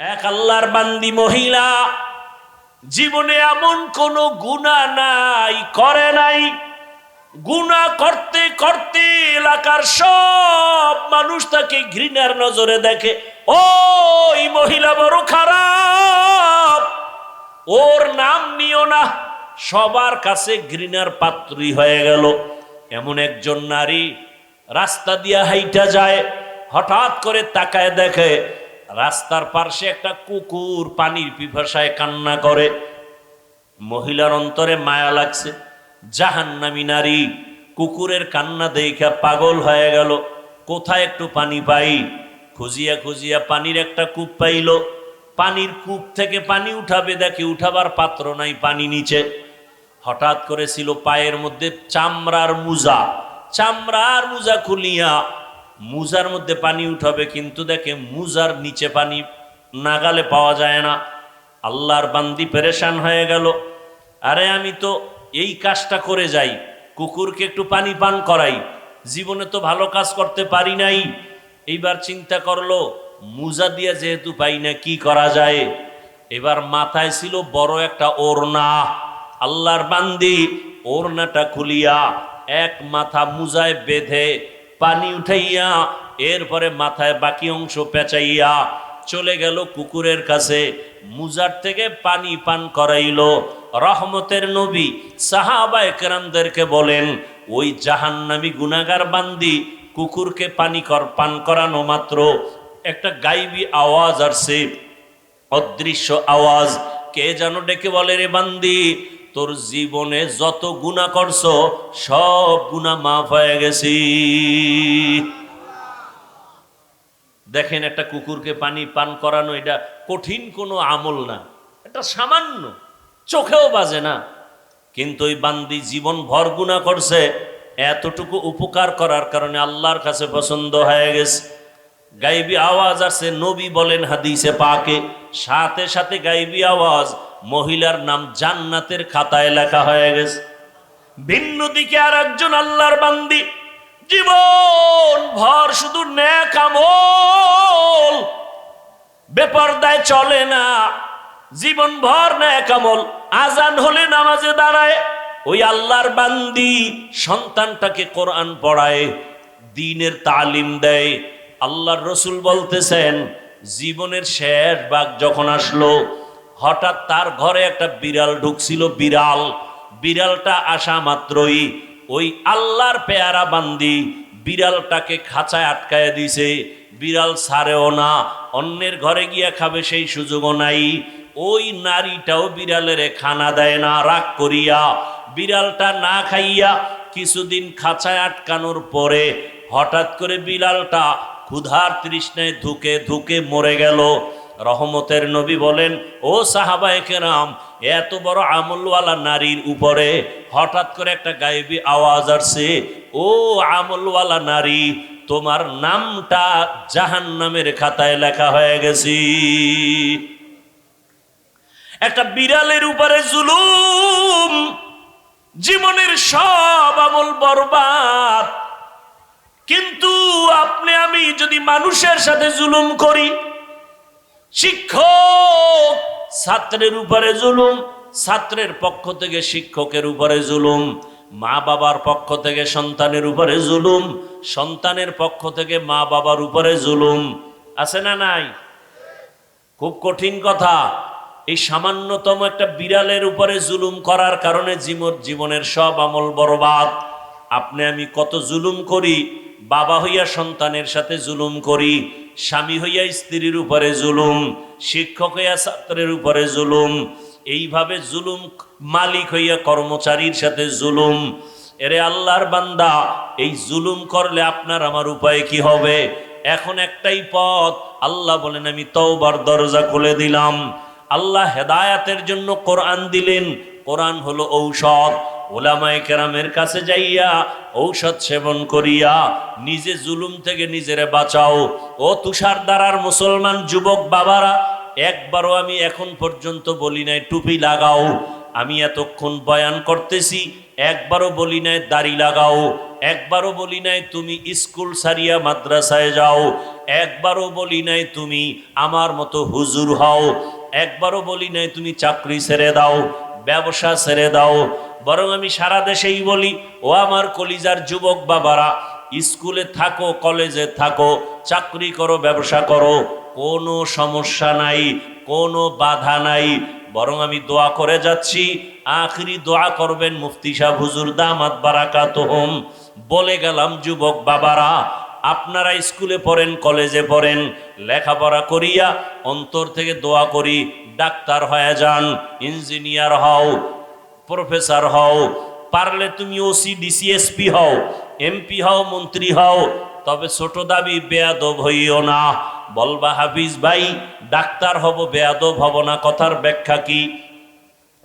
এক আল্লাহর বান্দি মহিলা, জীবনে এমন কোনো গুণা নাই, করে নাই। গুণা করতে করতে এলাকার সব মানুষ তাকে ঘৃণার নজরে দেখে, ওই মহিলা বড় খারাপ, ওর নাম নিও না। সবার কাছে ঘৃণার পাত্রী হয়ে গেল। এমন একজন নারী রাস্তা দিয়া হাইটা যায়, হঠাৎ করে তাকায় দেখে রাস্তার পার্শ্বে একটা কুকুর পানির পিপাসায় কান্না করে। মহিলার অন্তরে মায়া লাগছে। জাহান্নামী নারী, কুকুরের কান্না দেখা পাগল হয়ে গেল। কোথায় একটু পানি পাই? খুঁজিয়া খুঁজিয়া পানির একটা কূপ পাইল। পানির কূপ থেকে পানি উঠাবে দেখে উঠাবার পাত্র নাই পানি নিচে। হঠাৎ করে ছিল পায়ের মধ্যে চামড়ার মুজা। চামড়ার মুজা খুলিয়া মুজার মধ্যে পানি উঠাবে, কিন্তু দেখে মুজার নিচে পানি নাগালে পাওয়া যায় না। আল্লাহর বান্দি পেরেশান হয়ে গেল। আরে আমি তো এই কাজটা করে যাই, কুকুরকে একটু পানি পান করাই, জীবনে তো ভালো কাজ করতে পারি নাই। এইবার চিন্তা করল, মুজা দিয়ে যেহেতু পাই না, কি করা যায়? এবার মাথায় ছিল বড় একটা ওড়না। আল্লাহর বান্দি, ওড়নাটা খুলিয়া এক মাথা মুজায় বেঁধে পানি উঠাইয়া, এরপরে মাথায় বাকি অংশ পেঁচাইয়া চলে গেল কুকুরের কাছে। মুজার থেকে পানি পান করাইল। রহমতের নবী সাহাবা একরামদেরকে বলেন, ওই জাহান্নামী গুনাগার বান্দি কুকুরকে পানি কর, পান করানো মাত্র। একটা গাইবি আওয়াজ আসছে, অদৃশ্য আওয়াজ। কে যেন ডেকে বলে, রে বান্দি তোর জীবনে যত গুণা করছ, সব গুণা মাফ হয়ে গেছি। দেখেন একটা কুকুরকে পানি পান করানো, এটা কঠিন কোনো আমল না। এটা সামান্য, চোখেও বাজে না। কিন্তু ওই বান্দি জীবন ভর গুণা করছে, এতটুকু উপকার করার কারণে আল্লাহর কাছে পছন্দ হয়ে গেছে। গাইবি আওয়াজ আছে নবী বলেন হাদিসে পাকে, সাথে সাথে গাইবি আওয়াজ মহিলার নাম জান্নাতের খাতায় লেখা হয়ে গেছে। ভিন্ন দিকে আর একজন আল্লাহর বান্দি। জীবন ভর শুধু ন্যাক আমল। বেপরদায় চলে না। জীবন ভর ন্যাকামল আজান হলে নামাজে দাঁড়ায়। ওই আল্লাহর বান্দি সন্তানটাকে কোরআন পড়ায়, দিনের তালিম দেয়। আল্লাহর রসুল বলতেছেন, জীবনের শেষ ভাগ যখন আসলো হঠাৎ তার ঘরে একটা বিড়াল ঢুকছিল, বিড়াল। বিড়ালটা আসা মাত্রই ওই আল্লাহর পেয়ারা বান্দি বিড়ালটাকে খাঁচায় আটকায় দিছে। বিড়াল ছাড়েও না, অন্যের ঘরে গিয়া খাবে সেই সুযোগও নাই। ওই নারীটাও বিড়ালের খানা দেয় না, রাগ করিয়া বিড়ালটা না খাইয়া কিছুদিন খাঁচায় আটকানোর পরে হঠাৎ করে বিড়ালটা ক্ষুধার তৃষ্ণায় ধুকে ধুকে মরে গেল। রহমতের নবী বলেন, ও সাহাবায়ে কেরাম, এত বড় আমলওয়ালা নারীর উপরে হঠাৎ করে একটা গায়েবী আওয়াজ আসছে। ও আমলওয়ালা নারী, তোমার নামটা জাহান নামের খাতায় লেখা হয়ে গেছি। একটা বিড়ালের উপরে জুলুম, জীবনের সব আমল বরবাদ। কিন্তু আপনি, আমি যদি মানুষের সাথে জুলুম করি শিক্ষক, ছাত্রের উপরে জুলুম, ছাত্রের পক্ষ থেকে শিক্ষকের উপরে জুলুম, মা বাবার পক্ষ থেকে সন্তানের উপরে জুলুম, সন্তানের পক্ষ থেকে মা বাবার উপরে জুলুম। আছে না নাই? খুব কঠিন কথা। এই সামান্যতম একটা বিড়ালের উপরে জুলুম করার কারণে জীবন জীবনের সব আমল বরবাদ। আপনি আমি কত জুলুম করি, বাবা হইয়া সন্তানের সাথে জুলুম করি স্বামী হইয়া স্ত্রীর উপরে জুলুম, শিক্ষক হইয়া ছাত্রের উপরে জুলুম, এইভাবে জুলুম মালিক হইয়া কর্মচারীর সাথে জুলুম। এরে আল্লাহর বান্দা, এই জুলুম করলে আপনার আমার উপায় কি হবে? এখন একটাই পথ, আল্লাহ বলেন, আমি তওবার দরজা খুলে দিলাম। আল্লাহ হেদায়াতের জন্য কোরআন দিলেন। কোরআন হলো ঔষধ। ওলামায় কেরামের কাছে যাইয়া ঔষধ সেবন করিয়া নিজে জুলুম থেকে নিজেরে বাঁচাও। ও তুষার দ্বারার মুসলমান যুবক বাবারা, একবারও আমি এখন পর্যন্ত বলি নাই, টুপি লাগাও। আমি এতক্ষণ বয়ান করতেছি, একবারও বলি নাই, দাড়ি লাগাও। একবারও বলি নাই, তুমি স্কুল সারিয়া মাদ্রাসায় যাও। একবারও বলি নাই, তুমি আমার মতো হুজুর হও। একবারও বলি নাই, তুমি চাকরি ছেড়ে দাও। ব্যবসা ছেড়ে দাও। বরং আমি সারা দেশেই বলি, ও আমার কলিজার যুবক বাবারা, স্কুলে থাকো, কলেজে থাকো, চাকরি করো, ব্যবসা করো, কোনো সমস্যা নাই, কোনো বাধা নাই। বরং আমি দোয়া করে যাচ্ছি, আখরি দোয়া করবেন মুফতি সাহ হুজুর, দামাত বারাকাত হোম বলে গেলাম যুবক বাবারা আপনারা স্কুলে পড়েন, কলেজে পড়েন, লেখাপড়া করিয়া অন্তর থেকে দোয়া করি, ডাক্তার হয়ে যান, ইঞ্জিনিয়ার হও, প্রফেসর হও, পারলে তুমি ওসি ডিসিএসপি হও, এমপি হও, মন্ত্রী হও, তবে ছোট দাবি, বেয়াদব হইও না। বলবা হাফিজ ভাই, ডাক্তার হব, বেয়াদব হব না, কথার ব্যাখ্যা কি?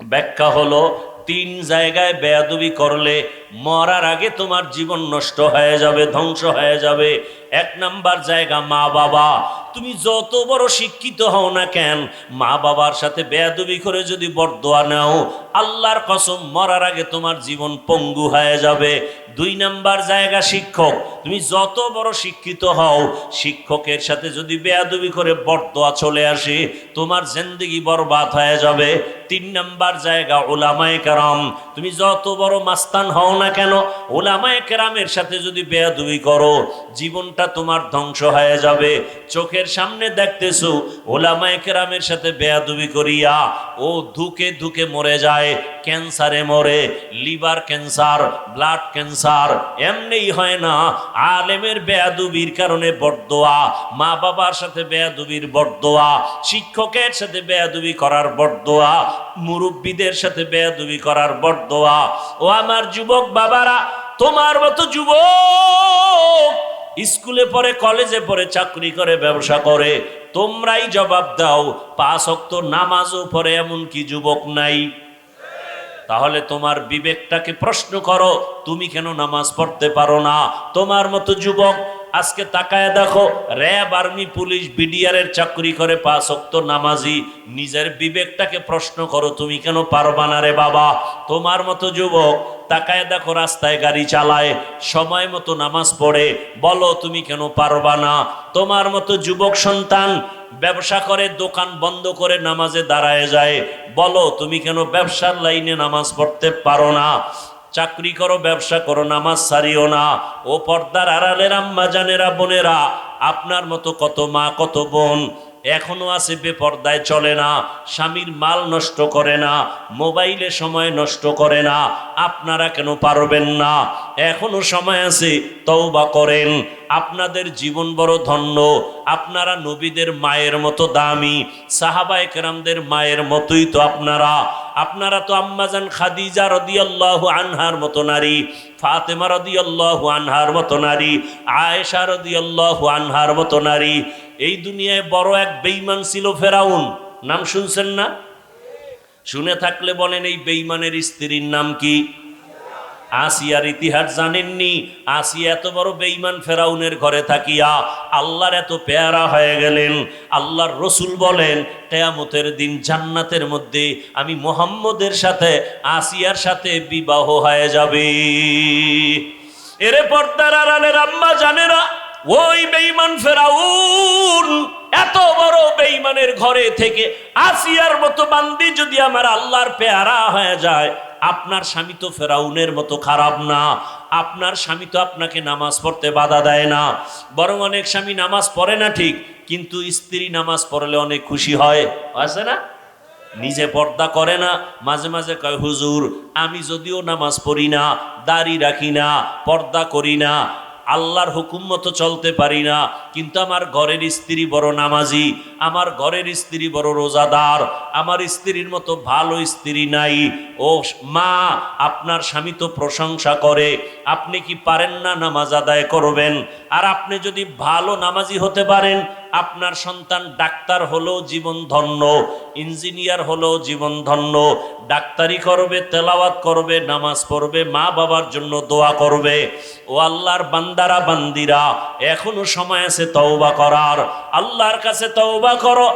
ব্যাখ্যা হলো তিন জায়গায় বেয়াদবি করলে মরার আগে তোমার জীবন নষ্ট হয়ে যাবে, ধ্বংস হয়ে যাবে। এক নাম্বার জায়গা মা বাবা। তুমি যত বড় শিক্ষিত হও না কেন, মা বাবার সাথে বেয়াদবি করে যদি বরদোয়া নাও, আল্লাহর কসম মরার আগে তোমার জীবন পঙ্গু হয়ে যাবে। দুই নাম্বার জায়গা শিক্ষক। তুমি যত বড় শিক্ষিত হও, শিক্ষকের সাথে যদি বেয়াদবি করে বরদোয়া চলে আসে, তোমার জিন্দগি বরবাদ হয়ে যাবে। তিন নাম্বার জায়গা ওলামায়ে কেরাম। তুমি যত বড় মাস্তান হও না কেন, ওলামায় কেরামের সাথে যদি বেয়াদুবি করো, জীবনটা তোমার ধ্বংস হয়ে যাবে। চোখের সামনে দেখতেছো, ওলামায় কেরামের সাথে বেয়াদুবি করিয়া ও ধুকে ধুকে মরে যায়, ক্যান্সারে মরে, লিভার ক্যান্সার, ব্লাড ক্যান্সার, এমনিই হয় না। আলেমের বেয়াদুবির কারণে বরদোয়া মা বাবার সাথে বেয়াদুবির বরদোয়া, শিক্ষকের সাথে বেয়াদুবি করার বরদোয়া মুরব্বীদের সাথে বেয়াদুবি করার বরদোয়া ও আমার যুবক বাবারা, তোমার মতো যুবক স্কুলে পড়ে, কলেজে পড়ে, চাকরি করে, ব্যবসা করে, তোমরাই জবাব দাও, পাঁচ অক্ত নামাজও পড়ে এমন কি যুবক নাই? তাহলে তোমার বিবেকটাকে প্রশ্ন করো, তুমি কেন নামাজ পড়তে পারো না? তোমার মতো যুবক আজকে তাকায় দেখো, র্যাব আর্মি পুলিশ বিডিআর এর চাকরি করে পাঁচ অক্ত নামাজি। নিজের বিবেকটাকে প্রশ্ন করো, তুমি কেন পারবা না রে বাবা? তোমার মতো যুবক তাকায় দেখো, রাস্তায় গাড়ি চালায়, সময় মতো নামাজ পড়ে। বলো, তুমি কেন পারবা না? তোমার মতো যুবক সন্তান ব্যবসা করে, দোকান বন্ধ করে নামাজে দাঁড়ায় যায়। বলো, তুমি কেন ব্যবসার লাইনে নামাজ পড়তে পারো না? চাকরি করো, ব্যবসা করো, নামাজ সারিও না। ও পর্দার আড়ালের আম্মা জানেরা, বোনেরা, আপনার মতো কত মা, কত বোন এখনও আছে বেপর্দায়, চলে না। স্বামীর মাল নষ্ট করে না, মোবাইলে সময় নষ্ট করে না, আপনারা কেন পারবেন না? এখনও সময় আছে, তওবা করেন। আপনাদের জীবন বড় ধন্য, আপনারা নবীদের মায়ের মতো দামি, সাহাবায়ে কেরামদের মায়ের মতোই তো আপনারা। আপনারা তো আম্মাজান খাদিজা রদিয়াল্লাহু আনহার মতো নারী, ফাতেমা রদিয়াল্লাহু আনহার মতো নারী, আয়েশা রদিয়াল্লাহু আনহার মতো নারী এই দুনিয়ায় বড় এক বেঈমান ছিল ফেরাউন। নাম শুনছেন না? শুনে থাকলে বলেন, এই বেঈমানের স্ত্রীর নাম কি? আসিয়ার ইতিহাস জানেননি। আসিয়া এত বড় বেঈমান ফেরাউনের ঘরে থাকিয়া আল্লাহর এত পেয়ারা হয়ে গেলেন। আল্লাহর রসুল বলেন, কেয়ামতের দিন জান্নাতের মধ্যে আমি মোহাম্মদের সাথে, আসিয়ার সাথে বিবাহ হয়ে যাবে। এরে পর্দার আড়ালের আম্মা জানেরা ওই বেঈমান ফেরাউন, এত বড় বেঈমানের ঘরে থেকে আসিয়ার মতো বান্দি যদি আমার আল্লাহর পেয়ারা হয়ে যায়, আপনার স্বামী তো ফেরাউনের মতো খারাপ না। আপনার স্বামী তো আপনাকে নামাজ পড়তে বাধা দেয় না। বরং অনেক স্বামী নামাজ পড়ে না ঠিক, কিন্তু স্ত্রী নামাজ পড়লে অনেক খুশি হয়। আছে না? নিজে পর্দা করে না। মাঝে মাঝে কয়, হুজুর, আমি যদিও নামাজ পড়ি না, দাড়ি রাখি না, পর্দা করি না আল্লাহর হুকুম মতো চলতে পারি না। কিন্তু আমার ঘরের স্ত্রী বড় নামাজি, আমার ঘরের স্ত্রী বড় রোজাদার, আমার স্ত্রীর মতো ভালো স্ত্রী নাই। ও মা, আপনার স্বামী তো প্রশংসা করে, আপনি কি পারেন না নামাজ আদায় করবেন? আর আপনি যদি ভালো নামাজি হতে পারেন, আপনার সন্তান ডাক্তার হলেও জীবন ধন্য, ইঞ্জিনিয়ার হলেও জীবন ধন্য, ডাক্তারি করবে, তেলাওয়াত করবে, নামাজ পড়বে মা বাবার জন্য দোয়া করবে। ও আল্লাহর বান্দারা, বান্দিরা, এখনও সময় আছে তওবা করার। আল্লাহর কাছে তওবা করো,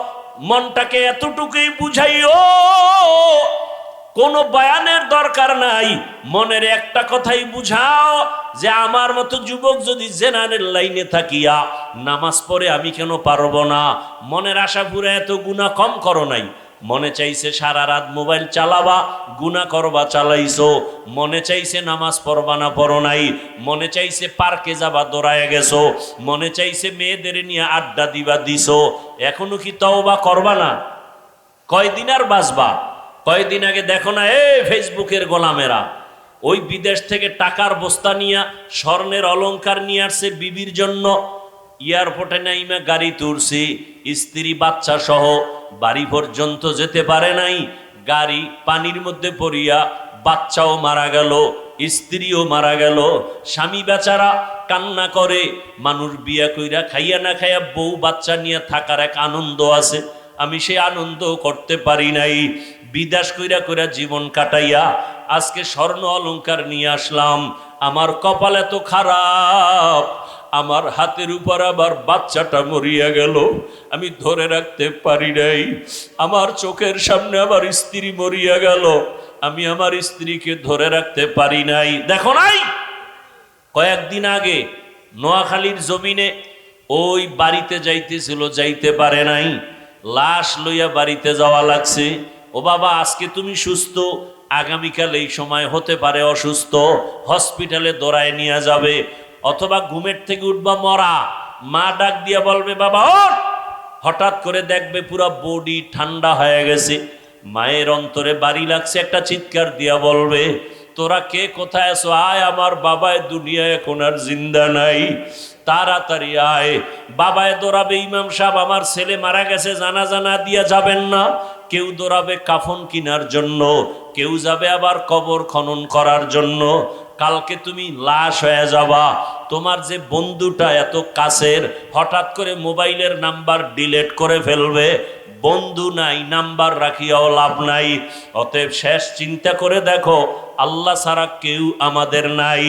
মনটাকে এতটুকুই বুঝাইও, কোনো বয়ানের দরকার নাই। মনের একটা কথাই বুঝাও, যে আমার মতো যুবক যদি জেনারেল লাইনে থাকিয়া নামাজ পড়ে আমি কেন পারব না? মনের আশা পুরে এত গুণা কম করো নাই। মনে চাইছে সারা রাত মোবাইল চালাবা গুণা করবা, চালাইছো। মনে চাইছে নামাজ পড়বা না পড়ো নাই। মনে চাইছে পার্কে যাবা, দৌড়ায় গেছো। মনে চাইছে মেয়েদের নিয়ে আড্ডা দিবা, দিছো। এখনও কি তওবা করবা না? কয়দিন আর বাঁচবা? কয়দিন আগে দেখো না এ ফেসবুকের গোলামেরা। ওই বিদেশ থেকে টাকার বস্তা নিয়ে, স্বর্ণের অলঙ্কার নিয়ে আসছে বিবির জন্য। এয়ারপোর্টে নাইমা গাড়ি তুলছে স্ত্রী, বাচ্চা সহ বাড়ি পর্যন্ত যেতে পারে নাই। গাড়ি পানির মধ্যে পড়িয়া বাচ্চাও মারা গেল, স্ত্রীও মারা গেল। স্বামী বেচারা কান্না করে, মানুষ বিয়া কইরা খাইয়া না খাইয়া বউ বাচ্চা নিয়ে থাকার এক আনন্দ আছে। আমি সে আনন্দ করতে পারি নাই। বিদাস কইরা কইরা জীবন কাটাইয়া আজকে স্বর্ণ অলংকার নিয়ে আসলাম। আমার কপাল এত খারাপ। আমার হাতের উপর আবার বাচ্চাটা মরিয়া গেল। আমি ধরে রাখতে পারি নাই। আমার চোখের সামনে আবার স্ত্রী মরিয়া গেল। আমি আমার স্ত্রীকে ধরে রাখতে পারি নাই। দেখো নাই? কয়েকদিন আগে নোয়াখালীর জমিনে ওই বাড়িতে যাইতেছিল, যাইতে পারে নাই। লাশ লইয়া বাড়িতে যাওয়া লাগছে। ও বাবা, আজকে তুমি সুস্থ? আগামীকাল এই সময় হতে পারে অসুস্থ। হসপিটালে দৌড়ায় নিয়ে যাবে। অথবা ঘুমের থেকে উঠবা মরা। মা ডাক দিয়া বলবে, বাবা হঠাৎ করে দেখবে পুরো বডি ঠান্ডা হয়ে গেছে। মায়ের অন্তরে বাড়ি লাগছে একটা চিৎকার দিয়া বলবে, তোরা কে কোথায় আছো? আয়, আমার বাবায় দুনিয়ায় এখন আর জিন্দা নাই। তাড়াতাড়ি আয়। বাবায় দৌড়াবে, ইমাম সাহেব, আমার ছেলে মারা গেছে জানা জানা দিয়া যাবেন না। কেউ দৌড়াবে কাফন কিনার জন্য, কেউ যাবে আবার কবর খনন করার জন্য। কালকে তুমি লাশ হয়ে যাবা। তোমার যে বন্ধুটা এত কাছের, হঠাৎ করে মোবাইলের নাম্বার ডিলেট করে ফেলবে, বন্ধু নাই, নাম্বার রাখিয়াও লাভ নাই। অতএব শেষ চিন্তা করে দেখো, আল্লাহ ছাড়া কেউ আমাদের নাই।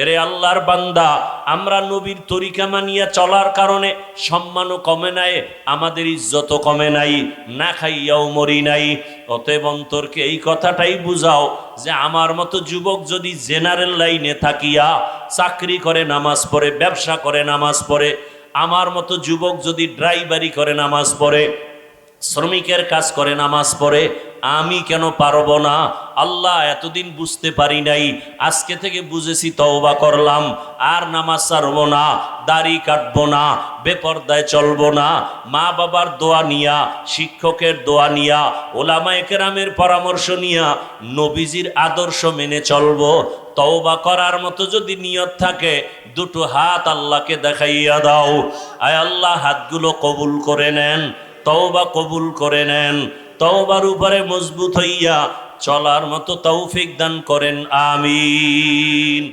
এরে আল্লাহর বান্দা, আমরা নবীর তরিকা মানিয়া চলার কারণে সম্মানও কমে নাই, আমাদের ইজ্জতও কমে নাই, না খাইয়াও মরি নাই। অতএব অন্তরকে এই কথাটাই বুঝাও যে আমার মতো যুবক যদি জেনারেল লাইনে থাকিয়া চাকরি করে নামাজ পড়ে, ব্যবসা করে নামাজ পড়ে, আমার মতো যুবক যদি ড্রাইভারি করে নামাজ পড়ে, শ্রমিকের কাজ করে নামাজ পড়ে, আমি কেন পারব না? আল্লাহ এতদিন বুঝতে পারি নাই, আজকে থেকে বুঝেছি, তওবা করলাম, আর নামাজ ছাড়বো না, দাড়ি কাটব না, বেপর্দায় চলব না মা বাবার দোয়া নিয়া, শিক্ষকের দোয়া নিয়া ওলামা একরামের পরামর্শ নিয়া নবীজির আদর্শ মেনে চলবো, তওবা করার মতো যদি নিয়ত থাকে, দুটো হাত আল্লাহকে দেখাইয়া দাও। আয় আল্লাহ, হাতগুলো কবুল করে নেন, তওবা কবুল করে নেন, তওবার উপরে মজবুত হইয়া চলার মতো তৌফিক দান করেন আমিন।